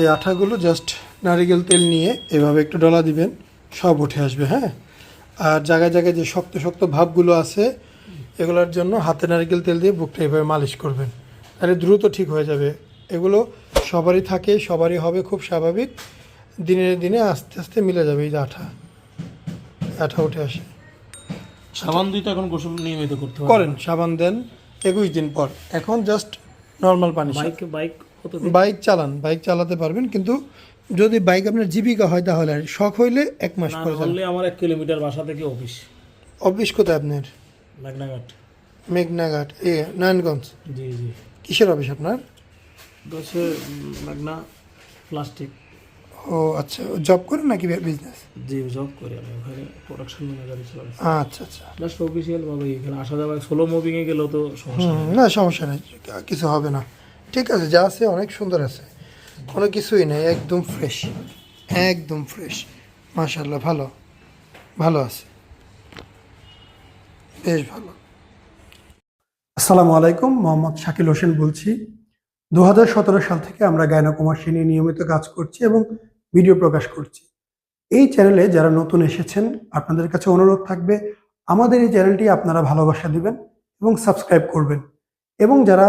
এই আঠাগুলো জাস্ট নারিকেল তেল নিয়ে এভাবে একটু ডলা দিবেন সব উঠে আসবে হ্যাঁ? আর জায়গায় জায়গায় যে শক্ত শক্ত ভাবগুলো আছে এগুলোর জন্য হাতে নারকেল তেল দিয়ে বুকটা এভাবে মালিশ করবেন। তাহলে দ্রুত ঠিক হয়ে যাবে। এগুলো সবারই থাকে সবারই হবে খুব স্বাভাবিক। দিনে দিনে আস্তে আস্তে মিলে যাবে এই যে আঠা। আঠা উঠে আসে। সাবান দিতে এখন গোসল নিয়মিত করতে হবে। করেন সাবান দেন একুশ দিন পর। এখন জাস্ট নর্মাল পানি বাইক বাইক বাইক চালান বাইক চালাতে পারবেন কিন্তু যদি বাইক আপনার জীবিকা হয় তাহলে আর শখ হইলে এক মাস পরে চালান। আমার এক কিলোমিটার বাসা থেকে অফিস অফিস কোথায় আপনার? মেঘনাঘাট। মেঘনাঘাট এ নারায়ণগঞ্জ। জি জি। কিসের অফিস আপনার? মেঘনা প্লাস্টিক ও আচ্ছা জব করেন নাকি বিজনেস জি জব করি আমি ওখানে প্রোডাকশন ম্যানেজারে ছিল আচ্ছা আচ্ছা। জাস্ট অফিসিয়াল ভাবে এখানে আসা যাওয়া সোলো মুভিং এ গেলেও তো সমস্যা না সমস্যা নেই কিছু হবে না। ঠিক আছে, যা আছে অনেক সুন্দর আছে। কোনো কিছুই নেই, একদম ফ্রেশ একদম ফ্রেশ মাশাল্লাহ ভালো। ভালো আছে। বেশ ভালো। আসসালামু আলাইকুম, মোহাম্মদ শাকিল হোসেন বলছি। দু হাজার সতেরো সাল থেকে আমরা গায়নাকুমাসী নিয়ে নিয়মিত কাজ করছি এবং ভিডিও প্রকাশ করছি। এই চ্যানেলে যারা নতুন এসেছেন, আপনাদের কাছে অনুরোধ থাকবে, আমাদের এই চ্যানেলটি আপনারা ভালোবাসা দিবেন এবং সাবস্ক্রাইব করবেন। এবং যারা